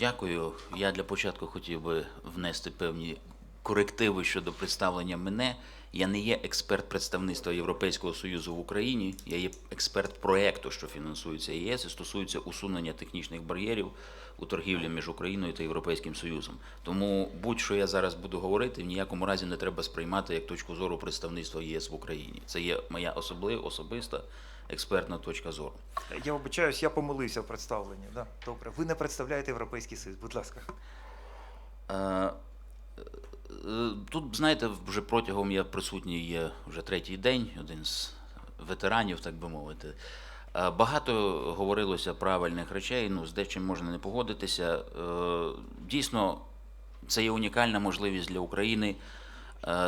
Дякую. Я для початку хотів би внести певні корективи щодо представлення мене. Я не є експерт представництва Європейського Союзу в Україні. Я є експерт проекту, що фінансується ЄС і стосується усунення технічних бар'єрів у торгівлі між Україною та Європейським Союзом. Тому будь-що я зараз буду говорити, в ніякому разі не треба сприймати як точку зору представництва ЄС в Україні. Це є моя особлива особиста експертна точка зору. Я вибачаюсь, я помилився в представленні. Да? Добре. Ви не представляєте Європейський Союз, будь ласка. Е, е, Тут, знаєте, вже протягом я присутній є вже третій день, один з ветеранів, так би мовити. Е, Багато говорилося правильних речей, ну, з дечим можна не погодитися. Дійсно, це є унікальна можливість для України,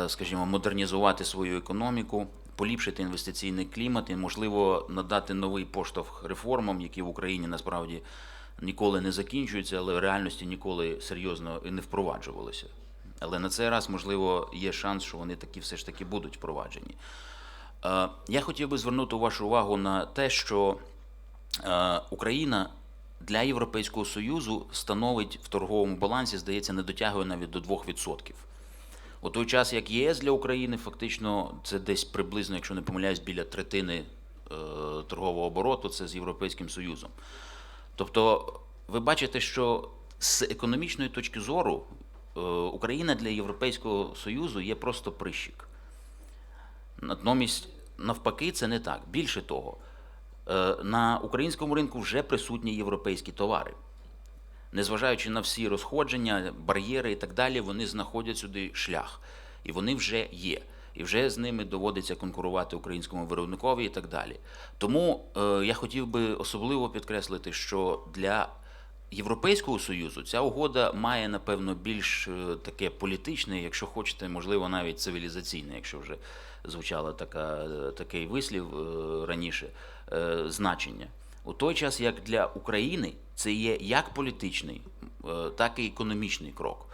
скажімо, модернізувати свою економіку, поліпшити інвестиційний клімат і, можливо, надати новий поштовх реформам, які в Україні насправді ніколи не закінчуються, але в реальності ніколи серйозно і не впроваджувалися. Але на цей раз, можливо, є шанс, що вони такі все ж таки будуть впроваджені. Е, Я хотів би звернути вашу увагу на те, що е, Україна для Європейського Союзу становить в торговому балансі, здається, не дотягує навіть до 2%. У той час, як ЄС для України, фактично це десь приблизно, якщо не помиляюсь, біля третини е, торгового обороту, це з Європейським Союзом. Тобто, ви бачите, що з економічної точки зору е, Україна для Європейського Союзу є просто прищик. Натомість, навпаки, це не так. Більше того, е, на українському ринку вже присутні європейські товари. Незважаючи на всі розходження, бар'єри і так далі, вони знаходять сюди шлях. І вони вже є. І вже з ними доводиться конкурувати українському виробникові і так далі. Тому е, я хотів би особливо підкреслити, що для Європейського Союзу ця угода має, напевно, більш е, таке політичне, якщо хочете, можливо, навіть цивілізаційне, якщо вже звучало така, е, такий вислів е, раніше, е, значення. У той час, як для України це є як політичний, е, так і економічний крок.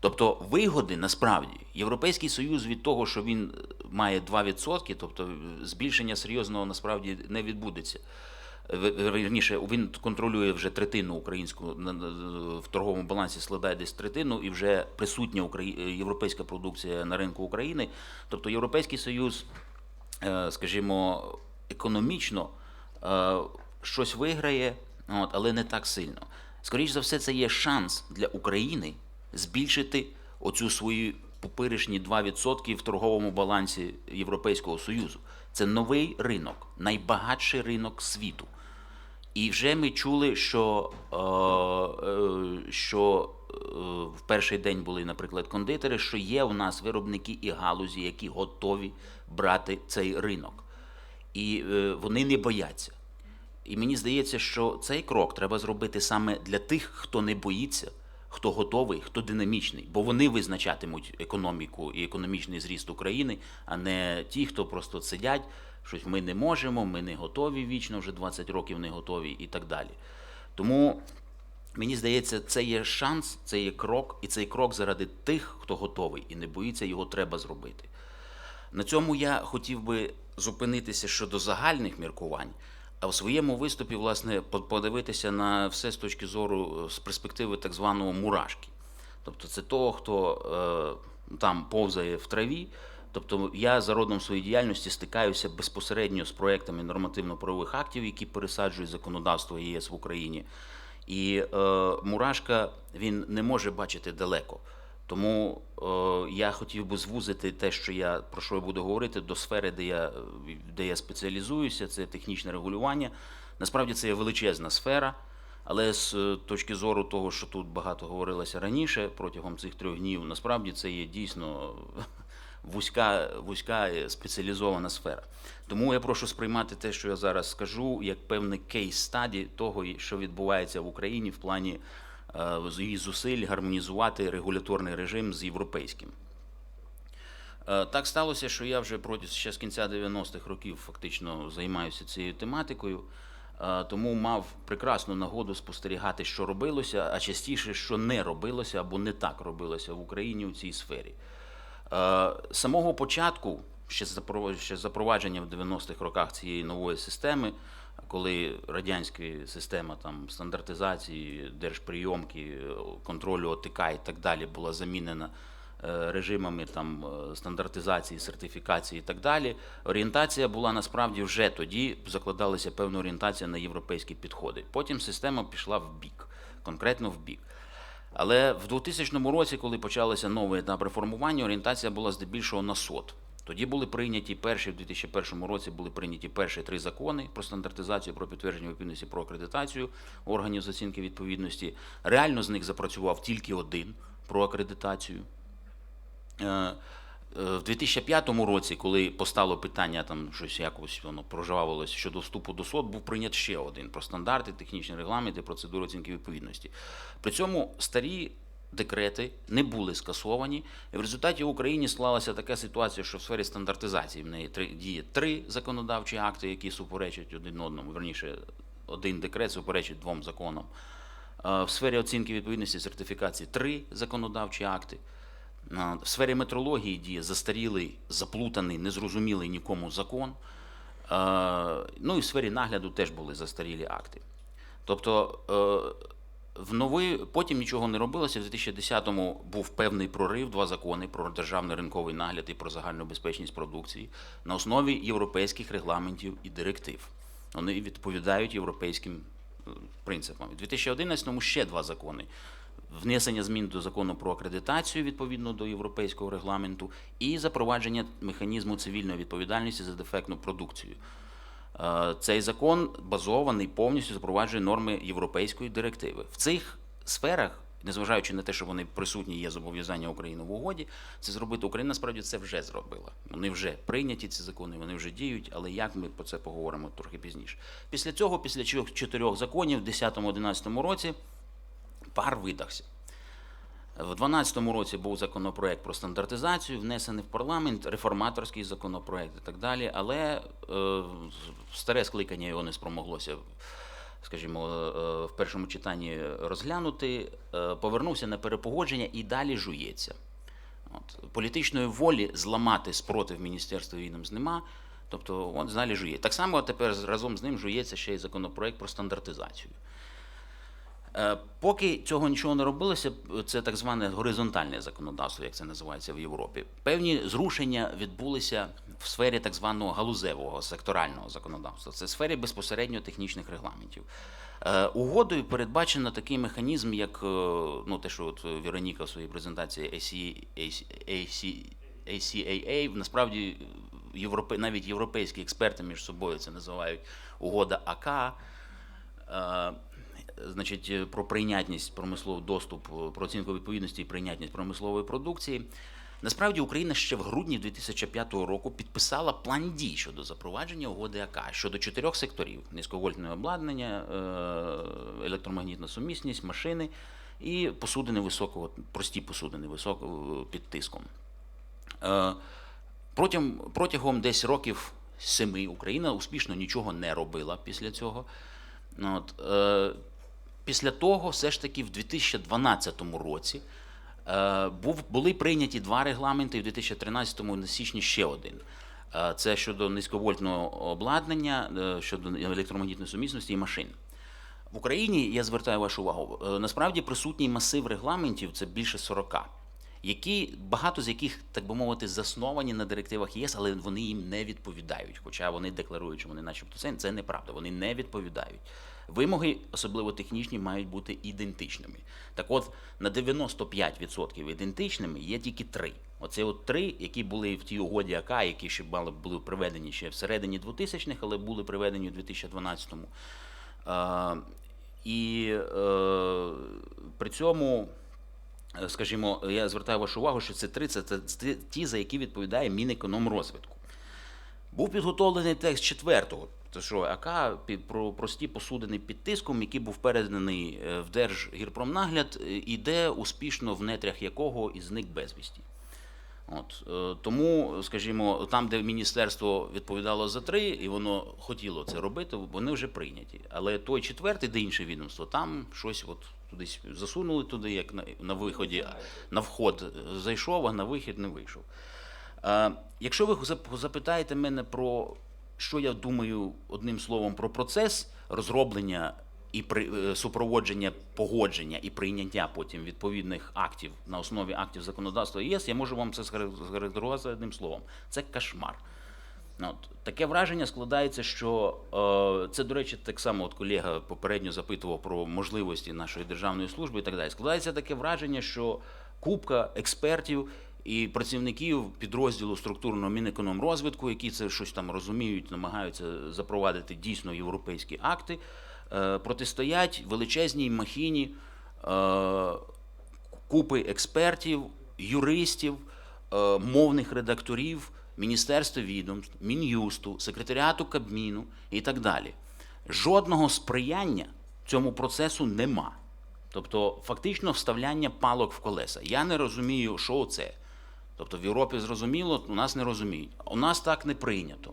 Тобто вигоди насправді Європейський Союз від того, що він е, має 2%, тобто е, збільшення серйозного насправді не відбудеться. В- Вірніше, він контролює вже третину українську в торговому балансі складає десь третину, і вже присутня європейська продукція на ринку України. Тобто Європейський Союз, скажімо, економічно щось виграє, от, але не так сильно. Скоріше за все, це є шанс для України збільшити оцю свої поперечні 2% в торговому балансі Європейського Союзу. Це новий ринок, найбагатший ринок світу. І вже ми чули, що, е, е, що е, в перший день були, наприклад, кондитери, що є у нас виробники і галузі, які готові брати цей ринок. І е, вони не бояться. І мені здається, що цей крок треба зробити саме для тих, хто не боїться, хто готовий, хто динамічний, бо вони визначатимуть економіку і економічний зріст України, а не ті, хто просто сидять, щось ми не можемо, ми не готові вічно, вже 20 років не готові і так далі. Тому мені здається, це є шанс, це є крок, і цей крок заради тих, хто готовий і не боїться, його треба зробити. На цьому я хотів би зупинитися щодо загальних міркувань, а в своєму виступі, власне, по- подивитися на все з точки зору е, з перспективи так званого мурашки. Тобто це того, хто е, там повзає в траві. Тобто я за родом своєї діяльності стикаюся безпосередньо з проектами нормативно-правових актів, які пересаджують законодавство ЄС в Україні. І е, мурашка він не може бачити далеко. Тому е, я хотів би звузити те, що я про що я буду говорити, до сфери, де я, де я спеціалізуюся, це технічне регулювання. Насправді це є величезна сфера, але з е, точки зору того, що тут багато говорилося раніше протягом цих трьох днів, насправді це є дійсно вузька, вузька е, спеціалізована сфера. Тому я прошу сприймати те, що я зараз скажу, як певний кейс стаді того, що відбувається в Україні в плані її зусиль гармонізувати регуляторний режим з європейським. Е, Так сталося, що я вже проти ще з кінця 90-х років фактично займаюся цією тематикою, е, тому мав прекрасну нагоду спостерігати, що робилося, а частіше, що не робилося або не так робилося в Україні у цій сфері. Е, З самого початку, ще запровадження в 90-х роках цієї нової системи, коли радянська система там стандартизації, держприйомки, контролю ОТК і так далі була замінена е, режимами там е, стандартизації, сертифікації і так далі. Орієнтація була насправді вже тоді закладалася певна орієнтація на європейські підходи. Потім система пішла в бік, конкретно в бік. Але в 2000 році, коли почалося новий етап реформування, орієнтація була здебільшого на СОТ. Тоді були прийняті перші в 2001 році були прийняті перші три закони про стандартизацію, про підтвердження відповідності, про акредитацію органів з оцінки відповідності. Реально з них запрацював тільки один про акредитацію. Е, е, В 2005 році, коли постало питання, там щось якось воно проживалося щодо вступу до СОД, був прийнят ще один про стандарти, технічні регламенти, процедури оцінки відповідності. При цьому старі декрети не були скасовані, і в результаті в Україні склалася така ситуація, що в сфері стандартизації в неї діє три законодавчі акти, які суперечать один одному. Верніше, один декрет суперечить двом законам. Е, В сфері оцінки відповідності сертифікації три законодавчі акти. Е, В сфері метрології діє застарілий, заплутаний, незрозумілий нікому закон. Е, Ну і в сфері нагляду теж були застарілі акти. Тобто в новий, потім нічого не робилося. В 2010-му був певний прорив, два закони про державний ринковий нагляд і про загальну безпечність продукції на основі європейських регламентів і директив. Вони відповідають європейським е, принципам. У 2011-му ще два закони. Внесення змін до закону про акредитацію відповідно до європейського регламенту і запровадження механізму цивільної відповідальності за дефектну продукцію. Е, Цей закон базований повністю запроваджує норми європейської директиви. В цих сферах, незважаючи на те, що вони присутні, є зобов'язання України в угоді, це зробити Україна насправді це вже зробила. Вони вже прийняті ці закони, вони вже діють, але як ми про це поговоримо трохи пізніше. Після цього, після чотирьох- законів, в 10-11 році пар видахся. В 2012 році був законопроект про стандартизацію, внесений в парламент, реформаторський законопроект і так далі. Але е, старе скликання його не спромоглося, скажімо, е, в першому читанні розглянути. Е, повернувся на перепогодження і далі жується. От, політичної волі зламати спротив міністерства відомств нема. Тобто, от далі жує. Так само тепер разом з ним жується ще й законопроект про стандартизацію. Е, Поки цього нічого не робилося, це так зване горизонтальне законодавство, як це називається в Європі. Певні зрушення відбулися в сфері так званого галузевого секторального законодавства. Це сфері безпосередньо технічних регламентів. Е, Угодою передбачено такий механізм, як е, ну, те, що от Вероніка в своїй презентації AC, AC, AC, ACAA, насправді навіть європейські експерти між собою це називають угода АК. Е, значить, е, про прийнятність промислового доступу, про оцінку відповідності і прийнятність промислової продукції. Насправді Україна ще в грудні 2005 року підписала план дій щодо запровадження угоди АК щодо чотирьох секторів: низьковольтне обладнання, е, електромагнітна сумісність, машини і посудини високого, прості посудини високого під тиском. Е, Протягом, протягом десь років семи Україна успішно нічого не робила після цього. От, е, після того, все ж таки, в 2012 році е, був, були прийняті два регламенти, і в 2013 на січні ще один. Е, це щодо низьковольтного обладнання, е, щодо електромагнітної сумісності і машин. В Україні я звертаю вашу увагу. Насправді присутній масив регламентів це більше 40, які багато з яких, так би мовити, засновані на директивах ЄС, але вони їм не відповідають. Хоча вони декларують, що вони, начебто, це неправда. Вони не відповідають. Вимоги, особливо технічні, мають бути ідентичними. Так от на 95% ідентичними є тільки три. Оце от три, які були в тій угоді АК, які ще мали були приведені ще всередині 2000-х, але були приведені у 2012-му. Е, і е, при цьому, е, скажімо, я звертаю вашу увагу, що це три це ті, за які відповідає Мінекономрозвитку. Був підготовлений текст четвертого, це що АК про прості посудини під тиском, який був переданий е, в Держгірпромнагляд, е, і де успішно в нетрях якого і зник безвісті. От, е, тому, скажімо, там, де міністерство відповідало за три, і воно хотіло це робити, вони вже прийняті. Але той четвертий, де інше відомство, там щось от туди засунули туди, як на, на виході, на вход зайшов, а на вихід не вийшов. Якщо ви запитаєте мене про що я думаю одним словом про процес розроблення і при, е, супроводження погодження і прийняття потім відповідних актів на основі актів законодавства ЄС, я можу вам це схарактеризувати одним словом. Це кошмар. От, таке враження складається, що е, це, до речі, так само от колега попередньо запитував про можливості нашої державної служби і так далі. Складається таке враження, що купка експертів і працівників підрозділу структурного Мінекономрозвитку, які це щось там розуміють, намагаються запровадити дійсно європейські акти, е, протистоять величезній махіні е, купи експертів, юристів, е, мовних редакторів, Міністерства відомств, Мін'юсту, секретаріату Кабміну і так далі. Жодного сприяння цьому процесу нема. Тобто, фактично вставляння палок в колеса. Я не розумію, що це. Тобто в Європі зрозуміло, у нас не розуміють. У нас так не прийнято.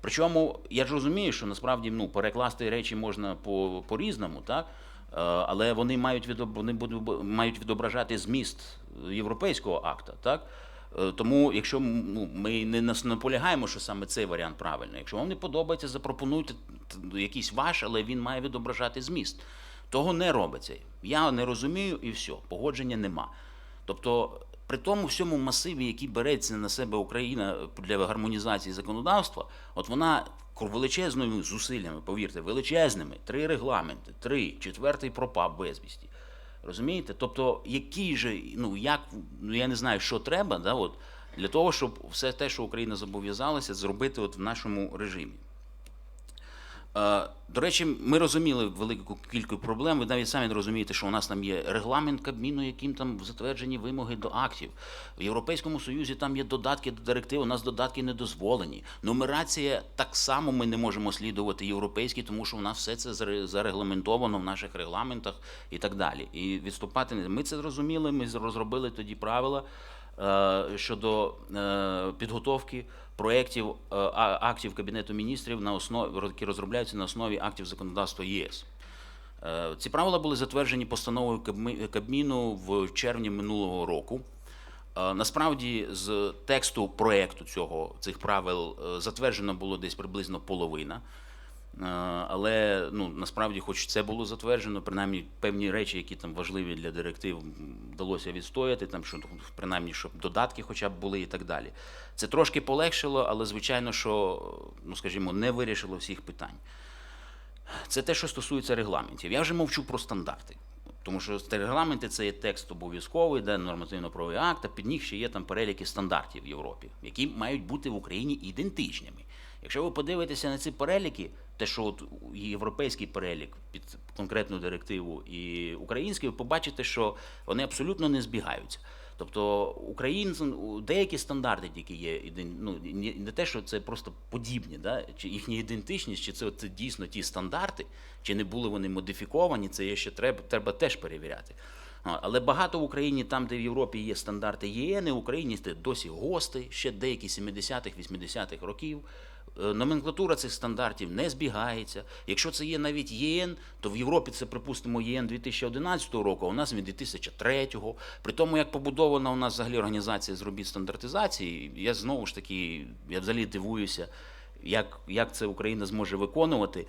Причому я ж розумію, що насправді ну, перекласти речі можна по, по-різному, так? Е, але вони мають, відоб... вони мають відображати зміст європейського акта. Так? Е, Тому, якщо ну, ми не наполягаємо, що саме цей варіант правильний, якщо вам не подобається, запропонуйте якийсь ваш, але він має відображати зміст. Того не робиться. Я не розумію і все, погодження нема. Тобто, при тому всьому масиві, який береться на себе Україна для гармонізації законодавства, от вона величезними зусиллями, повірте, величезними, три регламенти, три, четвертий пропав безвісті. Розумієте? Тобто, який же, ну як, ну я не знаю, що треба, да, от, для того, щоб все те, що Україна зобов'язалася, зробити от в нашому режимі. Е, До речі, ми розуміли велику кількість проблем. Ви навіть самі розумієте, що у нас там є регламент Кабміну, яким там затверджені вимоги до актів. В Європейському Союзі там є додатки до директив, у нас додатки не дозволені. Нумерація так само ми не можемо слідувати європейській, тому що у нас все це заре- зарегламентовано в наших регламентах і так далі. І відступати не ми це зрозуміли. Ми розробили тоді правила е, щодо е, підготовки проєктів е, актів Кабінету міністрів на основі, які розробляються на основі актів законодавства ЄС. Е, Ці правила були затверджені постановою Кабміну в червні минулого року. Е, Насправді, з тексту проєкту цього цих правил затверджено було десь приблизно половина. Е, Але ну насправді, хоч це було затверджено, принаймні певні речі, які там важливі для директив, вдалося відстояти, там що принаймні, щоб додатки, хоча б були і так далі. Це трошки полегшило, але звичайно, що ну скажімо, не вирішило всіх питань. Це те, що стосується регламентів. Я вже мовчу про стандарти. Тому що регламенти це є текст обов'язковий, де нормативно-правовий акт, а під них ще є там переліки стандартів в Європі, які мають бути в Україні ідентичними. Якщо ви подивитеся на ці переліки, те, що от європейський перелік під конкретну директиву і український, ви побачите, що вони абсолютно не збігаються. Тобто українці, деякі стандарти тільки є ну, не те, що це просто подібні, да? чи їхня ідентичність, чи це, це дійсно ті стандарти, чи не були вони модифіковані, це є ще треба, треба теж перевіряти. Але багато в Україні, там, де в Європі є стандарти ЄН, в Україні це досі ГОСТи, ще деякі 70-х, 80-х років. Е, Номенклатура цих стандартів не збігається. Якщо це є навіть ЄН, то в Європі це, припустимо, ЄН 2011 року, а у нас він 2003. При тому, як побудована у нас взагалі організація з робіт стандартизації, я знову ж таки, я взагалі дивуюся, як, як це Україна зможе виконувати. Е,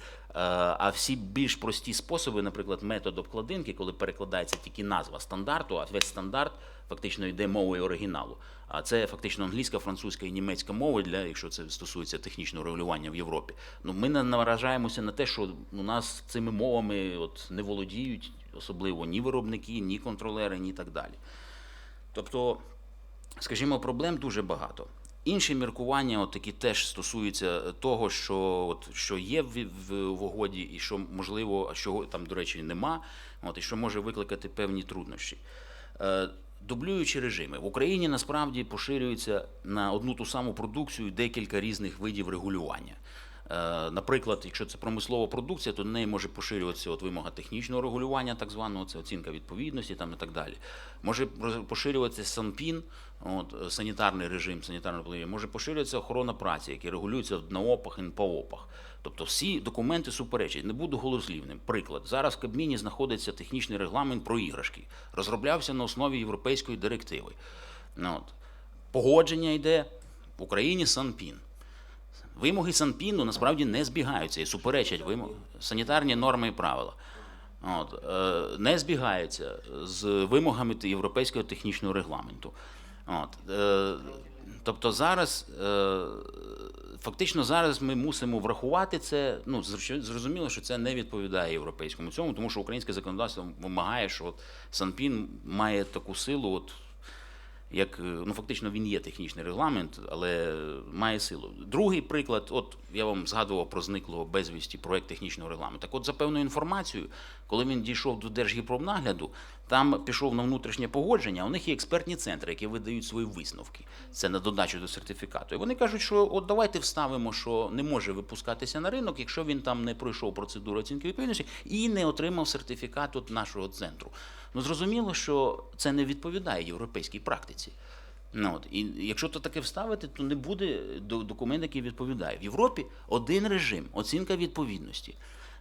А всі більш прості способи, наприклад, метод обкладинки, коли перекладається тільки назва стандарту, а весь стандарт фактично йде мовою оригіналу. А це фактично англійська, французька і німецька мови, для, якщо це стосується технічного регулювання в Європі. Ну, ми не наражаємося на те, що у нас цими мовами от, не володіють особливо ні виробники, ні контролери, ні так далі. Тобто, скажімо, проблем дуже багато. Інші міркування, от такі теж стосуються того, що, от, що є в, в, в угоді, і що можливо, а чого там, до речі, нема, от, і що може викликати певні труднощі. Е, Дублюючі режими в Україні насправді поширюються на одну ту саму продукцію декілька різних видів регулювання. Е, Наприклад, якщо це промислова продукція, то до неї може поширюватися от вимога технічного регулювання, так званого, це оцінка відповідності там і так далі. Може поширюватися СанПін, от, е, санітарний режим, санітарної половини, може поширюватися охорона праці, які регулюються в НАОПах і НПОПах. Тобто всі документи суперечать. Не буду голослівним. Приклад. Зараз в Кабміні знаходиться технічний регламент про іграшки. Розроблявся на основі європейської директиви. От. Погодження йде в Україні СанПін. Вимоги Санпіну насправді не збігаються і суперечать вимог санітарні норми і правила. От, е, не збігаються з вимогами європейського технічного регламенту. От, е, тобто зараз, е, фактично зараз ми мусимо врахувати це. Ну, зрозуміло, що це не відповідає європейському цьому, тому що українське законодавство вимагає, що от Санпін має таку силу, от, як е, ну фактично він є технічний регламент, але має силу. Другий приклад, от я вам згадував про зниклого безвісті проект технічного регламенту. Так от за певною інформацією, коли він дійшов до Держгіпробнагляду, там пішов на внутрішнє погодження. У них є експертні центри, які видають свої висновки. Це на додачу до сертифікату. І вони кажуть, що от давайте вставимо, що не може випускатися на ринок, якщо він там не пройшов процедуру оцінки відповідності і не отримав сертифікат от нашого центру. Ну зрозуміло, що це не відповідає європейській практиці. Ну, от, і якщо то таке вставити, то не буде до- документ, який відповідає. В Європі один режим, оцінка відповідності.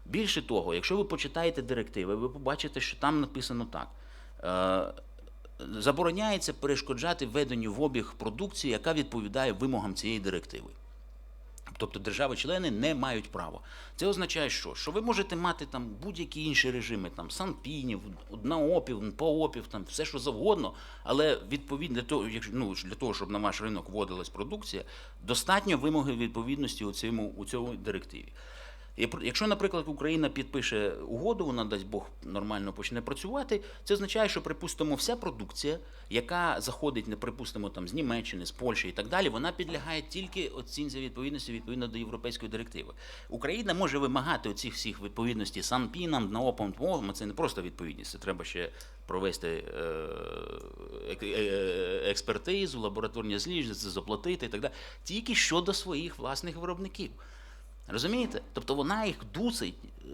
Більше того, якщо ви почитаєте директиви, ви побачите, що там написано так. Е, забороняється перешкоджати введенню в обіг продукції, яка відповідає вимогам цієї директиви. Тобто держави-члени не мають права. Це означає, що? Що ви можете мати там будь-які інші режими, там санпінів, наопів, поопів, там все що завгодно, але відповідно для того, якщо- ну, для того, щоб на ваш ринок вводилась продукція, достатньо вимоги відповідності у цьому у цьому директиві. Якщо, наприклад, Україна підпише угоду, вона дасть Бог нормально почне працювати, це означає, що припустимо, вся продукція, яка заходить, не припустимо там з Німеччини, з Польщі і так далі, вона підлягає тільки оцінці відповідності відповідно до європейської директиви. Україна може вимагати оцих всіх відповідності санпінам, НАОПам, ТМОВам, це не просто відповідність, це треба ще провести е, е, експертизу, лабораторні зліження, це заплатити і так далі, тільки щодо своїх власних виробників. Розумієте? Тобто вона їх дусить, е,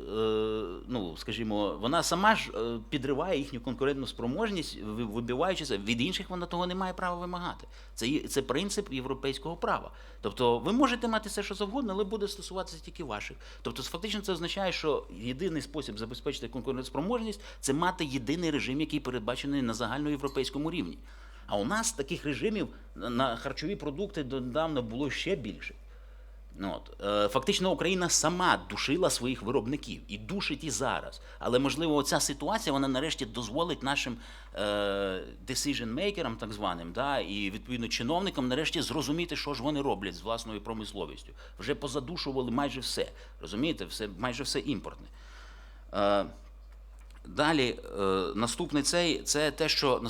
ну скажімо, вона сама ж е, підриває їхню конкурентну спроможність, вибиваючися від інших, вона того не має права вимагати. Це це принцип європейського права. Тобто ви можете мати все, що завгодно, але буде стосуватися тільки ваших. Тобто, фактично, це означає, що єдиний спосіб забезпечити конкурентоспроможність це мати єдиний режим, який передбачений на загальноєвропейському рівні. А у нас таких режимів на- харчові продукти донедавна було ще більше. Ну, от. Е, Фактично Україна сама душила своїх виробників і душить і зараз. Але можливо, ця ситуація вона нарешті дозволить нашим е, decision-мейкерам, так званим, да, і відповідно чиновникам нарешті зрозуміти, що ж вони роблять з власною промисловістю. Вже позадушували майже все. Розумієте, все майже все імпортне. Е, Далі, е, наступний цей це те, що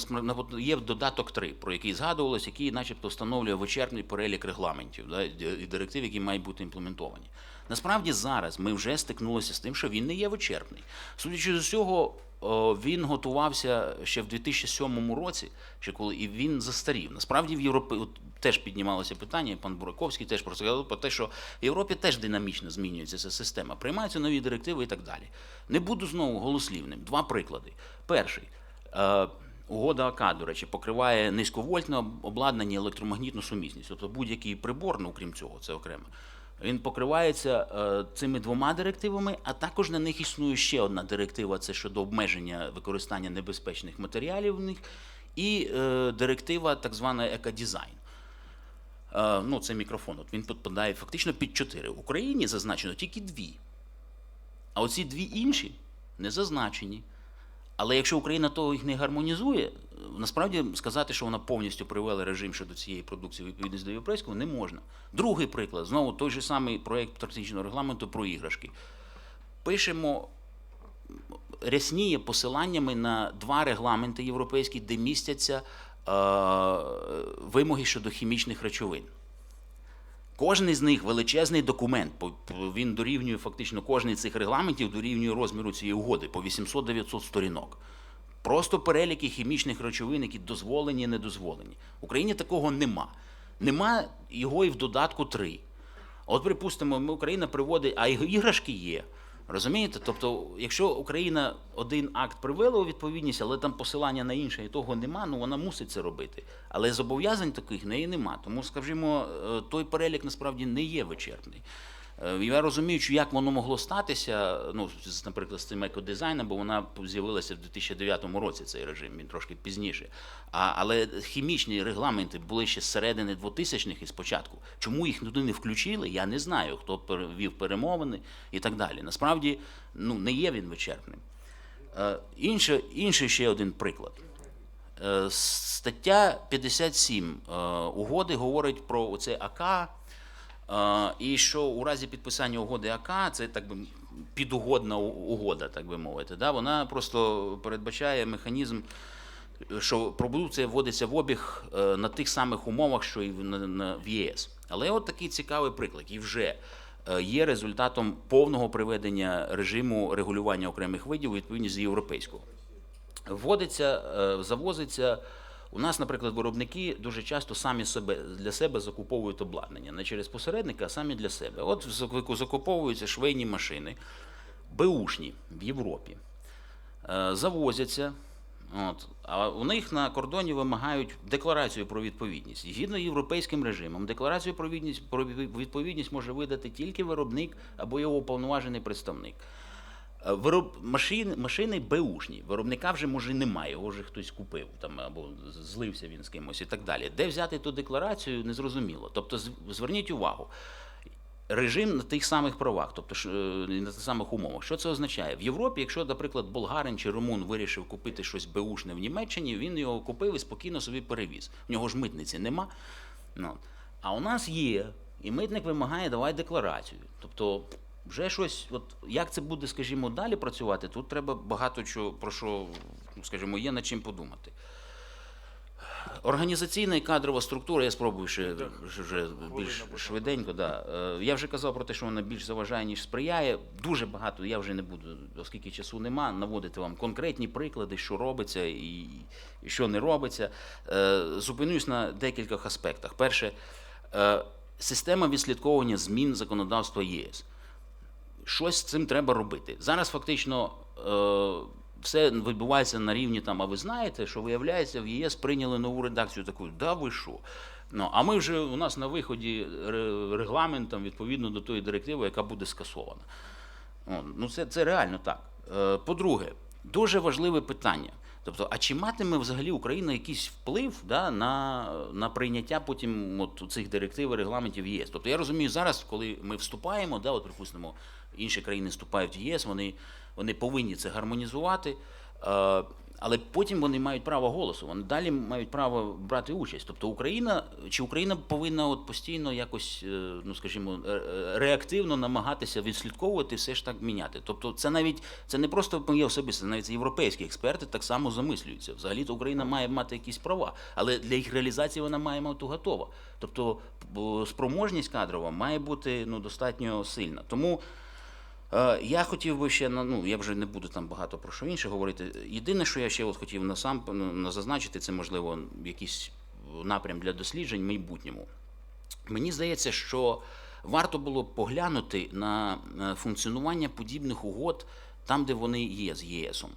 є додаток 3, про який згадувалось, який, начебто, встановлює вичерпний перелік регламентів да, і директив, які мають бути імплементовані. Насправді зараз ми вже стикнулися з тим, що він не є вичерпний. Судячи з усього, він готувався ще в 2007 році, ще коли і він застарів. Насправді в Європі от, теж піднімалося питання, пан Бураковський теж про це сказав, про те, що в Європі теж динамічно змінюється ця система, приймаються нові директиви і так далі. Не буду знову голослівним. Два приклади. Перший. Е, Угода АК, до речі, покриває низьковольтне обладнання електромагнітну сумісність. Тобто будь-який прибор, ну крім цього, це окремо. Він покривається е, цими двома директивами, а також на них існує ще одна директива це щодо обмеження використання небезпечних матеріалів в них, і е, директива так звана екодизайн. Е, ну, це мікрофон. От він підпадає фактично під чотири. В Україні зазначено тільки дві. А оці дві інші не зазначені. Але якщо Україна того їх не гармонізує, насправді сказати, що вона повністю привела режим щодо цієї продукції відповідності до європейського, не можна. Другий приклад, знову той же самий проєкт стратегічного регламенту про іграшки. Пишемо рясніє посиланнями на два регламенти європейські, де містяться е, вимоги щодо хімічних речовин. Кожний з них величезний документ. Він дорівнює фактично кожний з цих регламентів дорівнює розміру цієї угоди по 800-900 сторінок. Просто переліки хімічних речовин, які дозволені і недозволені. В Україні такого нема. Нема його і в додатку 3. От, припустимо, ми Україна приводить, а іграшки є. Розумієте? Тобто, якщо Україна один акт привела у відповідність, але там посилання на інше і того нема, ну вона мусить це робити. Але зобов'язань таких неї нема. Тому, скажімо, е, той перелік насправді не є вичерпний. Е, Я розумію, як воно могло статися, ну, наприклад, з цим екодизайном, бо вона з'явилася в 2009 році, цей режим, він трошки пізніше. А, але хімічні регламенти були ще з середини 2000-х і спочатку. Чому їх туди не включили, я не знаю, хто вів перемовини і так далі. Насправді, ну, не є він вичерпним. Е, Інше, інший ще один приклад. Е, Стаття 57 е, угоди говорить про оце АК, і що у разі підписання угоди АК, це так би підугодна угода, так би мовити. Да? Вона просто передбачає механізм, що продукція вводиться в обіг е, на тих самих умовах, що і в, ЄС. Але от такий цікавий приклад, і вже е, є результатом повного приведення режиму регулювання окремих видів у відповідність з європейського вводиться, е, завозиться. У нас, наприклад, виробники дуже часто самі себе для себе закуповують обладнання, не через посередника, а самі для себе. От закуповуються швейні машини, беушні в Європі, Е, завозяться. От, а у них на кордоні вимагають декларацію про відповідність. Згідно європейським режимом, декларацію про відповідність може видати тільки виробник або його уповноважений представник. Е, Вироб... Машини, машини беушні. Виробника вже може немає, його вже хтось купив там або злився він з кимось і так далі. Де взяти ту декларацію, незрозуміло. Тобто, зверніть увагу. Режим на тих самих правах, тобто е, на тих самих умовах. Що це означає? В Європі, якщо, наприклад, болгарин чи румун вирішив купити щось беушне в Німеччині, він його купив і спокійно собі перевіз. В нього ж митниці нема. Ну. А у нас є, і митник вимагає давай декларацію. Тобто, вже щось, от як це буде, скажімо, далі працювати, тут треба багато чого про що, ну, скажімо, є над чим подумати. Організаційна і кадрова структура, я спробую ще вже- більш швиденько. Да. Е, Я вже казав про те, що вона більш заважає, ніж сприяє. Дуже багато, я вже не буду, оскільки часу нема, наводити вам конкретні приклади, що робиться і, і що не робиться. Е, Зупинюсь на декількох аспектах. Перше, е, система відслідковування змін законодавства ЄС щось з цим треба робити. Зараз фактично е, все відбувається на рівні там, а ви знаєте, що виявляється, в ЄС прийняли нову редакцію таку, да ви що? Ну, а ми вже у нас на виході ре- регламент там, відповідно до тої директиви, яка буде скасована. Ну це, це реально так. Е, По-друге, дуже важливе питання. Тобто, а чи матиме взагалі Україна якийсь вплив да, на, на прийняття потім от цих директив і регламентів ЄС? Тобто я розумію, зараз, коли ми вступаємо, да, от, припустимо, інші країни вступають в ЄС, вони, вони повинні це гармонізувати. Е, але потім вони мають право голосу, вони далі мають право брати участь. Тобто Україна чи Україна повинна от постійно якось, е, ну скажімо, е, реактивно намагатися відслідковувати все ж так міняти. Тобто, це навіть це не просто моє особисте, навіть європейські експерти так само замислюються. Взагалі то Україна має мати якісь права, але для їх реалізації вона має бути готова. Тобто спроможність кадрова має бути ну достатньо сильна. Тому. Е, Я хотів би ще на- ну я вже не буду там багато про що інше говорити. Єдине, що я ще от хотів насам сам на- зазначити, це можливо якийсь напрям для досліджень в майбутньому. Мені здається, що варто було б поглянути на е, функціонування подібних угод там, де вони є з ЄСом.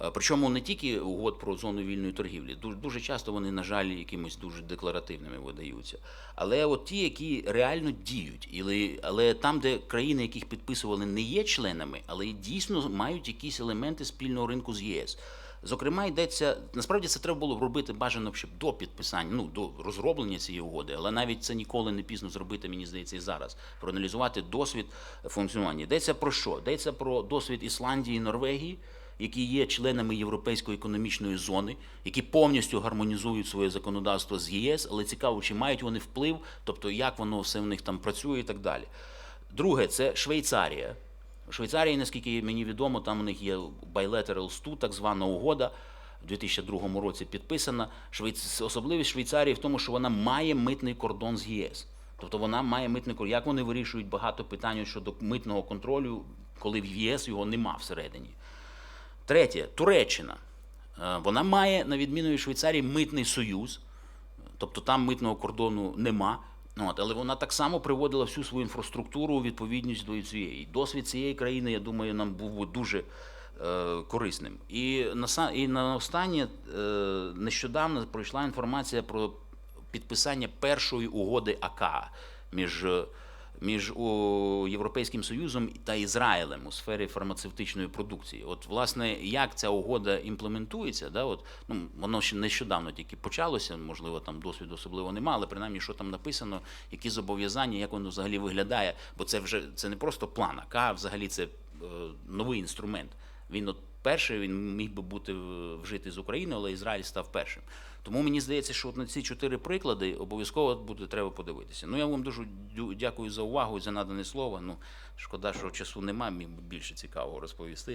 Е, Причому не тільки угод про зону вільної торгівлі, дуже, часто вони, на жаль, якимось дуже декларативними видаються. Але от ті, які реально діють, але, але там, де країни, яких підписували, не є членами, але дійсно мають якісь елементи спільного ринку з ЄС. Зокрема, йдеться насправді це треба було робити бажано, щоб до підписання, ну до розроблення цієї угоди, але навіть це ніколи не пізно зробити, мені здається, і зараз. Проаналізувати досвід функціонування. Йдеться про що? Йдеться про досвід Ісландії і Норвегії, які є членами Європейської економічної зони, які повністю гармонізують своє законодавство з єС, але цікаво, чи мають вони вплив, тобто як воно все в них там працює і так далі. Друге, це Швейцарія. У Швейцарії, наскільки мені відомо, там у них є bilateral 100, так звана угода, в 2002 році підписана. Особливість Швейцарії в тому, що вона має митний кордон з ЄС. Тобто вона має митний кордон. Як вони вирішують багато питань щодо митного контролю, коли в ЄС його нема всередині. Третє, Туреччина. Е, Вона має, на відміну від Швейцарії, митний союз, тобто там митного кордону нема. Ну, От, але вона так само приводила всю свою інфраструктуру у відповідність до цієї. Досвід цієї країни, я думаю, нам був би дуже е, корисним. І на, і на останнє е, нещодавно пройшла інформація про підписання першої угоди АК між між Європейським Союзом та Ізраїлем у сфері фармацевтичної продукції. От, власне, як ця угода імплементується, да, от, ну, воно ще нещодавно тільки почалося, можливо, там досвіду особливо немає, але принаймні, що там написано, які зобов'язання, як воно взагалі виглядає, бо це вже це не просто план, а взагалі це е, новий інструмент. Він от перший він міг би бути вжитий з України, але Ізраїль став першим. Тому мені здається, що от на ці чотири приклади обов'язково буде треба подивитися. Ну я вам дуже дякую за увагу і за надане слово. Ну шкода, що часу немає, міг більше цікавого розповісти.